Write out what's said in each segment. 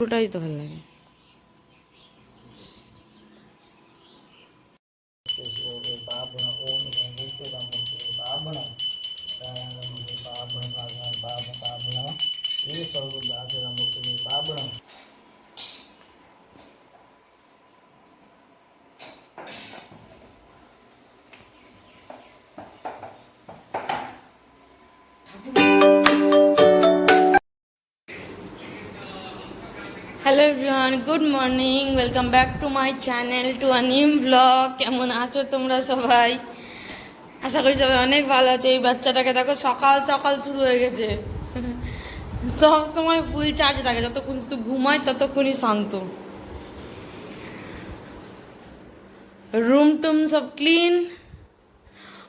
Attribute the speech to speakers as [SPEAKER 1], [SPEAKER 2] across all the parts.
[SPEAKER 1] ওটাই তো ভালো লাগে hello everyone, good morning. Welcome back to my channel, to a new blog. কেমন আছো তোমরা সবাই? আশা করি সবাই অনেক ভালো আছে। এই বাচ্চাটাকে দেখো, সকাল সকাল শুরু হয়ে গেছে। সব সময় ফুল চার্জ থাকে। যতক্ষণ শুধু ঘুমায়, ততক্ষণই শান্ত। রুম টুম সব ক্লিন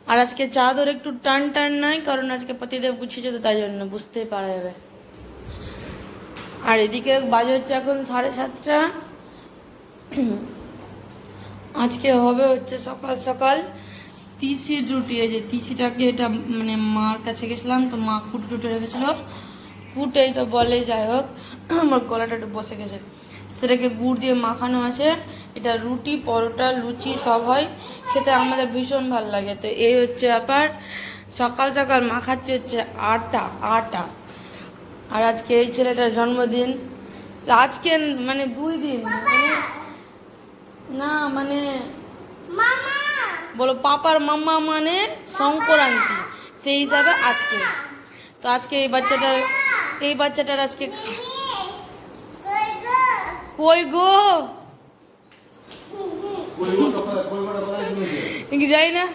[SPEAKER 1] আর আজকে চাদর একটু টান টান নাই, কারণ আজকে পতিদেব গুছিয়েছে তো তাই জন্য বুঝতে পারা যাবে। আর এদিকে বাজে হচ্ছে এখন সাড়ে সাতটা। আজকে হবে হচ্ছে সকাল সকাল তিসির রুটি এই যে তিসিটাকে এটা মানে মার কাছে গেছিলাম, তো মা কুটে টুটে রেখেছিল। কুটেই তো বলে, যাই হোক, আমার গলাটা একটু বসে গেছে। সেটাকে গুড় দিয়ে মাখানো আছে। এটা রুটি, পরোটা, লুচি সব হয়। খেতে আমাদের ভীষণ ভালো লাগে। তো এই হচ্ছে ব্যাপার। সকাল সকাল মাখাচ্ছে হচ্ছে আটা আটা। আর আজকে এই ছেলেটার জন্মদিন। তো আজকে মানে দুই দিন মানে না মানে বলো পাপার মাম্মা মানে সংক্রান্তি সেই হিসাবে আজকে। তো আজকে এই বাচ্চাটার এই বাচ্চাটার আজকে কই গো? যাই না?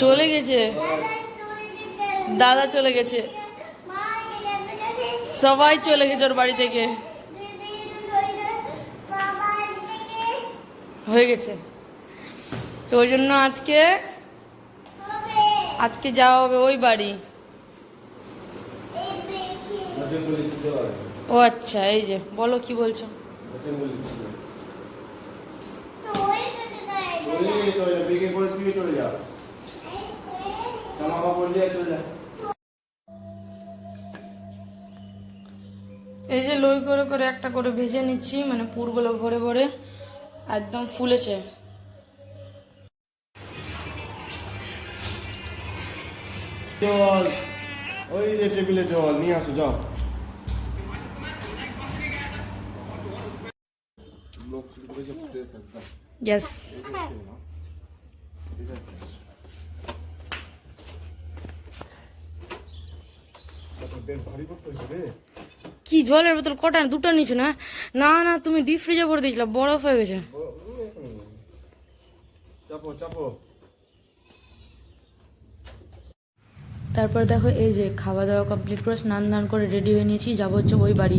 [SPEAKER 1] চলে গেছে দাদা চলে গেছে। সবাই চলে গেছে ওর বাড়ি থেকে। হয়ে গেছে। তো ওই জন্য আজকে আজকে যাওয়া হবে ওই বাড়ি। ও আচ্ছা এই যে, বলো কি বলছো?
[SPEAKER 2] জামা কাপড় দিয়ে চলে যা।
[SPEAKER 1] এই যে লই করে করে একটা করে ভেজে নিচ্ছি মানে পুরগুলো ভরে ভরে একদম ফুলেছে।
[SPEAKER 2] জল ওই যে টেবিলে জল নিয়ে আসো যাও। বেশ ভারী করতে হয়েছে রে।
[SPEAKER 1] কি জলের বোতল কটা দুটো নিচু না? না না তুমি ডিপ ফ্রিজে ভরে দিয়েছিল বরফ হয়ে গেছে।
[SPEAKER 2] চাপো চাপো।
[SPEAKER 1] তারপর দেখো এই যে খাওয়া দাওয়া কমপ্লিট করে স্নান দান করে রেডি হয়ে নিয়েছি যাব হচ্ছে ওই বাড়ি।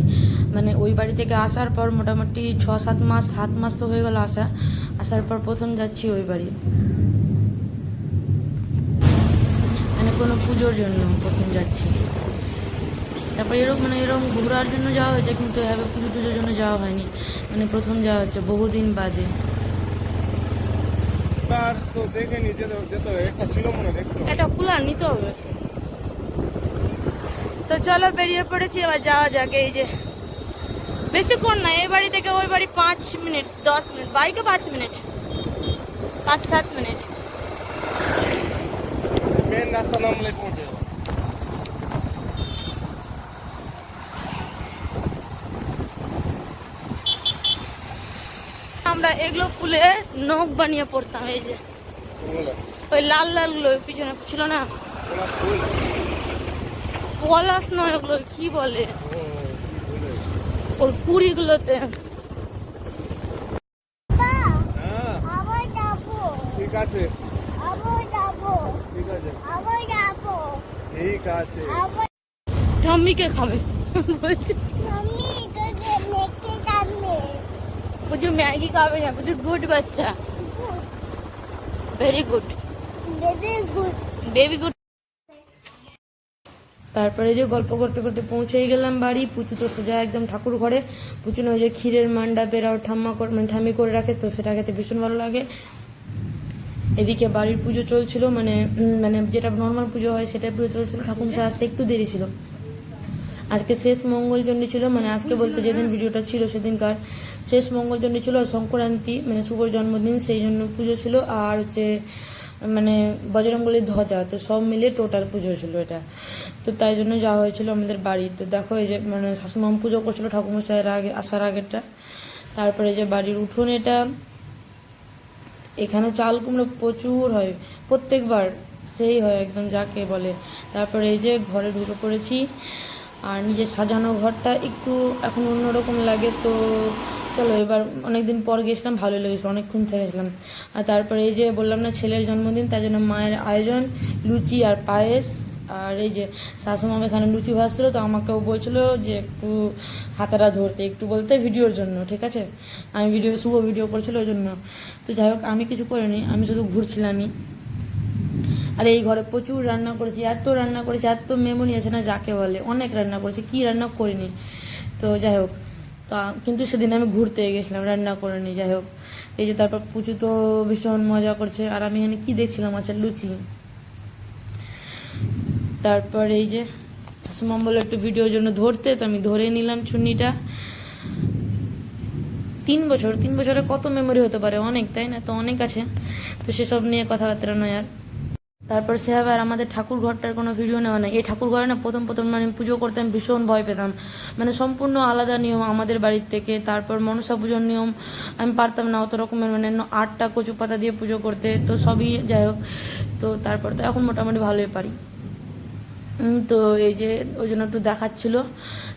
[SPEAKER 1] মানে ওই বাড়ি থেকে আসার পর মোটামুটি ছ সাত মাস সাত মাস তো হয়ে গেল আসা। আসার পর প্রথম যাচ্ছি ওই বাড়ি। মানে কোনো পুজোর জন্য প্রথম যাচ্ছি। তারপর এরকম মানে এরকম ঘোরার জন্য যাওয়া হয়েছে কিন্তু এভাবে পুজো টুজোর জন্য যাওয়া হয়নি। মানে প্রথম যাওয়া হচ্ছে বহুদিন বাদে।
[SPEAKER 2] তো দেখে নি যেতে যেতে একটা ছিল
[SPEAKER 1] এটা খোলা নিতে হবে। তো চলো বেরিয়ে পড়েছি এবার যাওয়া যাক এই যে। বেশিক্ষণ না এই বাড়ি থেকে ওই বাড়ি পাঁচ মিনিট দশ মিনিট বাইকে পাঁচ মিনিট পাঁচ সাত মিনিট।
[SPEAKER 2] মেন রাস্তা নামলে পৌঁছে যাব
[SPEAKER 1] আমরা এগুলো ফুলে নখ বানিয়ে পড়তাম এই যে। ওই লাল লালগুলো পিছনে ছিল না? পলাশ নয় ওগুলো কি বলে? ওর কুড়িগুলোতে।
[SPEAKER 2] ঠিক আছে। ঠিক আছে।
[SPEAKER 1] ঠাম্মিকে খাবে। বলছে
[SPEAKER 3] মাম্মি তোকে মেখে যাবে
[SPEAKER 1] বুঝু ম্যাগি খাবে না বুঝু গুড বাচ্চা ভেরি গুড
[SPEAKER 3] বেবি গুড
[SPEAKER 1] তারপরে যে গল্প করতে করতে পৌঁছেই গেলাম বাড়ি। পুচু তো সোজা একদম ঠাকুর ঘরে। পুচু না ওই যে ক্ষীরের মান্ডা পেরাও ঠাম্মা করে মানে ঠাম্মি করে রাখে তো সেটা খেতে ভীষণ ভালো লাগে। এদিকে বাড়ির পুজো চলছিল মানে মানে যেটা নর্মাল পুজো হয় সেটা পুজো চলছিল। ঠাকুর মশাই আসতে একটু দেরি ছিল। আজকে শেষ মঙ্গলচণ্ডী ছিল মানে আজকে বলতে যেদিন ভিডিওটা ছিল সেদিনকার। শেষ মঙ্গলচণ্ডী ছিল, সংক্রান্তি মানে শুভ জন্মদিন, সেই জন্য পুজো ছিল, আর হচ্ছে মানে বজরঙ্গলির ধ্বজা, তো সব মিলে টোটাল পুজো ছিল এটা। তো তাই জন্য যাওয়া হয়েছিল আমাদের বাড়ি তো দেখো এই যে মানে শাশুমাম পুজো করছিল ঠাকুরমশাইয়ের আগে, আসার আগেরটা। তারপরে যে বাড়ির উঠোন এটা। এখানে চাল কুমড়ো প্রচুর হয়, প্রত্যেকবার সেই হয় একদম যাকে বলে। তারপরে এই যে ঘরে ঢুকে পড়েছি। আর নিজের সাজানো ঘরটা একটু এখন অন্যরকম লাগে, তো চলো এবার অনেকদিন পর গেছিলাম ভালো লেগেছিলো, অনেকক্ষণ থেকেছিলাম আর তারপরে এই যে বললাম না ছেলের জন্মদিন, তার জন্য মায়ের আয়োজন, লুচি আর পায়েস। আর এই যে শাশুমাম এখানে লুচি ভাজছিল, তো আমাকেও বলছিল যে একটু হাতাটা ধরতে, একটু বলতে ভিডিওর জন্য, ঠিক আছে? আমি ভিডিও, শুভ ভিডিও করছিল ওই জন্য। তো যাই হোক, আমি কিছু করিনি, আমি শুধু ঘুরছিলামই। আর এই ঘরে প্রচুর রান্না করেছি, এত রান্না করেছি, এত মেমোরি আছে না যাকে বলে, অনেক রান্না করেছি, কি রান্না করিনি। তো যাই হোক, তা কিন্তু সেদিন আমি ঘুরতে গেছিলাম, রান্না করে করিনি যাই হোক। এই যে তারপর পুচু তো ভীষণ মজা করছে, আর আমি এখানে কি দেখছিলাম আচ্ছা লুচি। তারপর এই যে শাশুমাম বলল একটু ভিডিওর জন্য ধরতে, তো আমি ধরে নিলাম চুন্নিটা। তিন বছর, তিন বছরে কত মেমোরি হতে পারে, অনেক, তাই না? তো অনেক আছে। তো সেসব নিয়ে কথাবার্তা নয় আর। তারপর সেভাবে আর আমাদের ঠাকুর ঘরটার কোনো ভিডিও নেওয়া নাই। এই ঠাকুর ঘরে না প্রথম প্রথম মানে পুজো করতে আমি ভীষণ ভয় পেতাম। মানে সম্পূর্ণ আলাদা নিয়ম আমাদের বাড়ির থেকে। তারপর মনসা পুজোর নিয়ম আমি পারতাম না অত রকমের মানে আটটা কচু পাতা দিয়ে পুজো করতে। তো সবই যাই হোক, তো তারপর তো এখন মোটামুটি ভালোই পারি। তো এই যে ওই জন্য একটু দেখাচ্ছিল।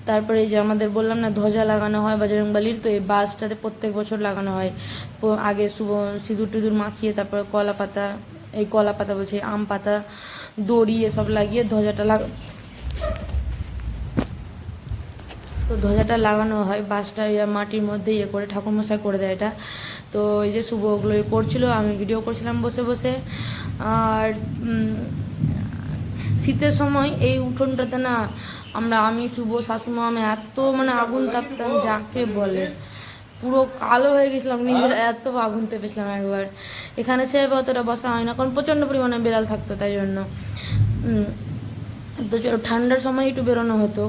[SPEAKER 1] তারপরে এই যে আমাদের বললাম না, ধ্বজা লাগানো হয় বাজরংবালির তো এই বাসটাতে প্রত্যেক বছর লাগানো হয়। আগে শুভ সিঁদুর টিঁদুর মাখিয়ে তারপরে কলা পাতা এই কলা পাতা বলছি, আম পাতা, দড়ি এসব লাগিয়ে ধ্বজাটা লাগা তো ধ্বজাটা লাগানো হয় ইয়া মাটির মধ্যে ইয়ে করে ঠাকুরমশাই করে দেয় এটা। তো এই যে শুভ ওগুলো ইয়ে করছিল, আমি ভিডিও করছিলাম বসে বসে। আর শীতের সময় এই উঠোনটাতে না, আমরা আমি, শুভ, শাশুমা, আমি এত মানে আগুন তাপতাম যাকে বলে। পুরো কালো হয়ে গেছিলাম, নিজের এত আগুন তেপেছিলাম একবার। এখানে সে অতটা বসা হয় না, কারণ প্রচণ্ড পরিমাণে বিড়াল থাকতো তাই জন্য। তো ঠান্ডার সময় একটু বেরোনো হতো।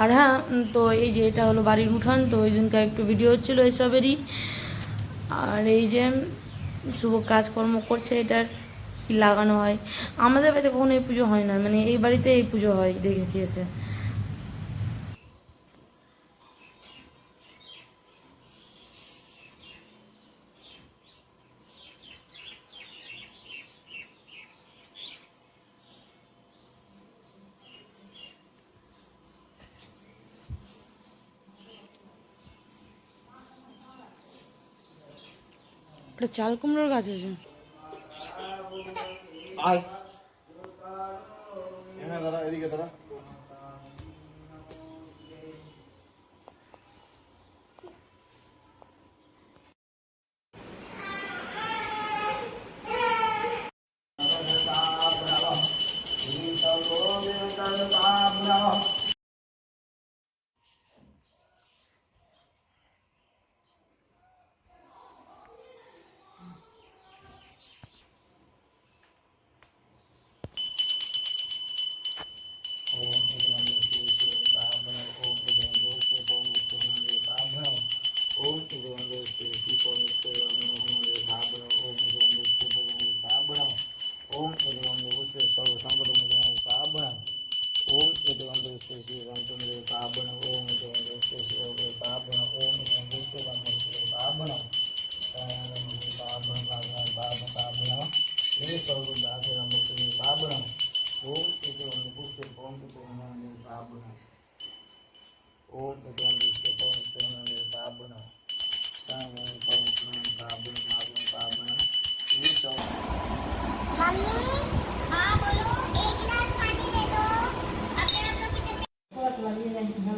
[SPEAKER 1] আর হ্যাঁ তো এই যে এটা হলো বাড়ির উঠান, তো ওই দিনকার একটু ভিডিও হচ্ছিল এইসবেরই আর এই যে শুভ কাজকর্ম করছে, এটার কি লাগানো হয়? আমাদের বাড়িতে কখনো এই পুজো হয় না মানে এই বাড়িতে এই পুজো হয়, দেখেছি এসে। ওটা চাল কুমড়োর গাছ আছে।
[SPEAKER 2] আয়। ओम को पूर्ण मेरे पाप बनाओ ओम को पूर्ण से पूर्ण पूर्ण मेरे पाप बनाओ साम ओम पूर्ण पूर्ण पाप बनाओ पाप बनाओ पाप बनाओ ये सब
[SPEAKER 3] मम्मी हाँ बोलो एक गिलास पानी दे दो। अब मैं आप लोग किचन में
[SPEAKER 2] बहुत वाली है ना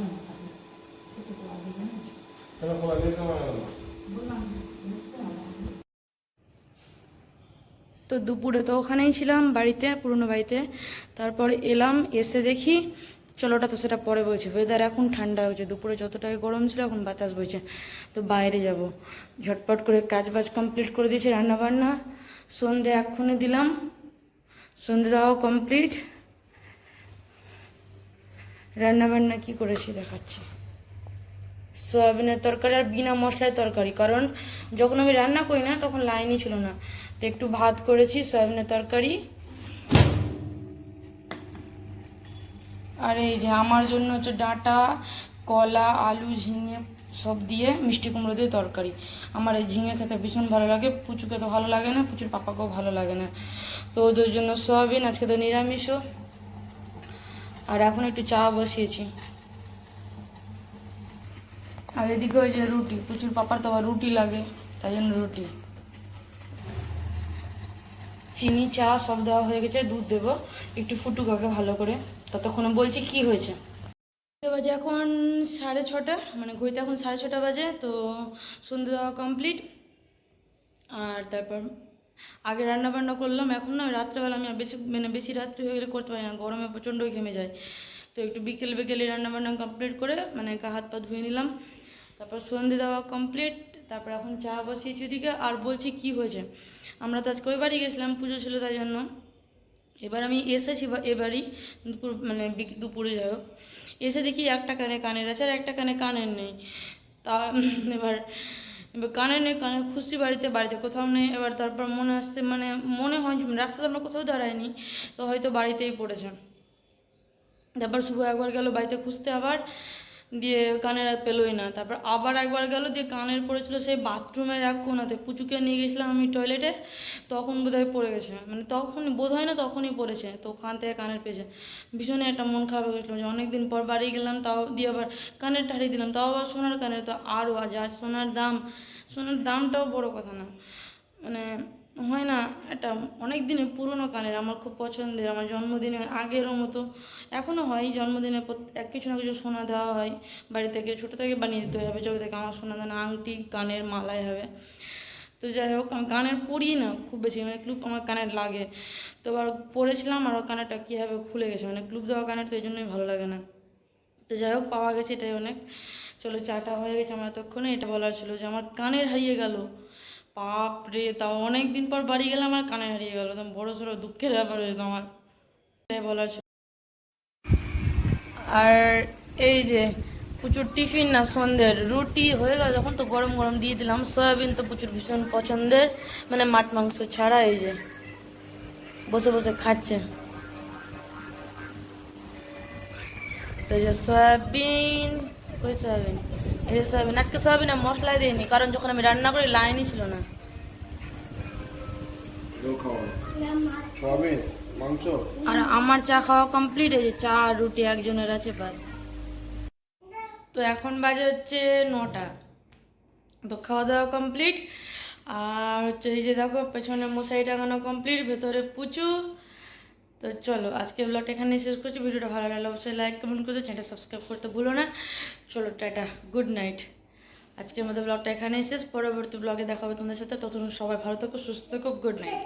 [SPEAKER 2] चलो खोल देता हूँ बोलो।
[SPEAKER 1] তো দুপুরে তো ওখানেই ছিলাম বাড়িতে, পুরনো বাড়িতে। তারপর এলাম, এসে দেখি, চলোটা তো সেটা পরে বলছি ওয়েদার এখন ঠান্ডা হয়েছে। দুপুরে যতটাই গরম ছিল এখন বাতাস বইছে। তো বাইরে যাব। ঝটপট করে কাজ বাজ কমপ্লিট করে দিয়েছি রান্না বান্না সন্ধে এক্ষুনি দিলাম। সন্ধে দেওয়াও কমপ্লিট রান্নাবান্না কি করেছি দেখাচ্ছি। সয়াবিনের তরকারি আর বিনা মশলায় তরকারি। কারণ যখন আমি রান্না করি না, তখন লাইনই ছিল না। তো একটু ভাত করেছি, সয়াবিনের তরকারি। আর এই যে আমার জন্য হচ্ছে ডাঁটা, কলা, আলু, ঝিঙে সব দিয়ে মিষ্টি কুমড়ো দিয়ে তরকারি। আমার এই ঝিঙে খেতে ভীষণ ভালো লাগে, পুচুকে তো ভালো লাগে না, পুচুর পাপাকেও ভালো লাগে না। তো ওদের জন্য সয়াবিন, আজকে তো নিরামিষও। আর এখন একটু চা বসিয়েছি। আর এদিকে ওই যে রুটি, প্রচুর পাপার তো রুটি লাগে, তাই জন্য রুটি। চিনি, চা সব দেওয়া হয়ে গেছে, দুধ দেবো, একটু ফুটুক আগে ভালো করে। ততক্ষণে বলছি কি হয়েছে। বাজে এখন সাড়ে ছটা মানে ঘড়িতে এখন সাড়ে ছটা বাজে, তো সন্ধ্যে দেওয়া কমপ্লিট আর তারপর আগে রান্না বান্না করলাম, এখন না রাত্রেবেলা আমি বেশি মানে বেশি রাত্রি হয়ে গেলে করতে পারি না, গরমে প্রচণ্ড ঘেমে যায়। তো একটু বিকেল বিকেলে রান্না বান্না কমপ্লিট করে মানে হাত পা ধুয়ে নিলাম। তারপর সন্ধে দেওয়া কমপ্লিট তারপর এখন চা বসিয়েছি ওদিকে, আর বলছি কি হয়েছে? আমরা তো আজকে ওই বাড়ি গেছিলাম, পুজো ছিল তাই জন্য। এবার আমি এসেছি এবারই দুপুর মানে দুপুরে যাই হোক। এসে দেখি একটা কানে কানের আছে আর একটা কানে কানের নেই। তা এবার এবার কানের নেই, কানের খুশি বাড়িতে বাড়িতে কোথাও নেই। এবার তারপর মনে আসছে মানে মনে হয় রাস্তাতে আমরা কোথাও দাঁড়াইনি তো হয়তো বাড়িতেই পড়েছে। তারপর শুভ একবার গেল বাড়িতে খুঁজতে আবার। দিয়ে কানের আর পেলোই না। তারপর আবার একবার গেল, দিয়ে কানের পড়েছিল সেই বাথরুমের এক কোনাতে। পুচুকে নিয়ে গেছিলাম আমি টয়লেটে, তখন বোধহয় পড়ে গেছে। মানে তখন বোধ হয় না তখনই পড়েছে, তো ওখান থেকে কানের পেয়েছে। ভীষণই একটা মন খারাপ হয়ে গেছিল যে অনেকদিন পর বাড়ি গেলাম, তাও দিয়ে আবার কানের হারিয়ে দিলাম, তাও আবার সোনার কানের, তো আরও আর যা সোনার দাম, সোনার দামটাও বড় কথা না। মানে হয় না, একটা অনেক দিনের পুরনো কানের, আমার খুব পছন্দের, আমার জন্মদিনে আগেরও মতো। এখনও হয় জন্মদিনে এক কিছু না কিছু সোনা দেওয়া হয়। বাড়ি থেকে, ছোটো থেকে বানিয়ে দিতে হবে যবে থেকে আমার সোনা দানা, আংটি, কানের মালাই হবে। তো যাই হোক, আমি কানের পরি না, খুব বেশি মানে ক্লুপ আমার কানের লাগে। তো আবার পরেছিলাম আর কানেরটা কীভাবে খুলে গেছে মানে ক্লুপ দেওয়া কানের তো এই জন্যই ভালো লাগে না। তো যাই হোক, পাওয়া গেছে এটাই অনেক। চলো, চাটা হয়ে গেছে আমার এতক্ষণে, এটা বলার ছিল যে আমার কানের হারিয়ে গেল। বাপ রে তাও অনেক দিন পর বাড়ি গেলাম আর কানে হারিয়ে গেল। তো বড় সড়ো দুঃখের ব্যাপার হয়েছে আমার। বলার আর এই যে প্রচুর টিফিন না সন্ধ্যের, রুটি হয়ে গেল যখন তো গরম গরম দিয়ে দিলাম। সয়াবিন তো প্রচুর ভীষণ পছন্দের। মানে মাছ মাংস ছাড়া এই যে বসে বসে খাচ্ছে। তো যে সয়াবিন, কই সয়াবিন? এই সয়াবিন। আজকে সয়াবিনে মশলাই দিইনি কারণ যখন আমি রান্না করি লাইনই ছিল না। আর আমার চা খাওয়া কমপ্লিট যে চা রুটি একজনের আছে বাস। তো এখন বাজে হচ্ছে নটা। তো খাওয়া দাওয়া কমপ্লিট আর হচ্ছে এই যে দেখো পেছনে মশারি টাঙানো কমপ্লিট ভেতরে পুচু তো চলো আজকে ব্লগটা এখানে শেষ করছি। ভিডিওটা ভালো লাগলে অবশ্যই লাইক কমেন্ট করতে চ্যানেলটা সাবস্ক্রাইব করতে ভুলো না। চলো, টাটা গুড নাইট আজকের মতো ব্লগটা এখানেই শেষ। পরবর্তী ব্লগে দেখাবে তোমাদের সাথে। ততক্ষণ সবাই ভালো থাকো, সুস্থ থাকো গুড নাইট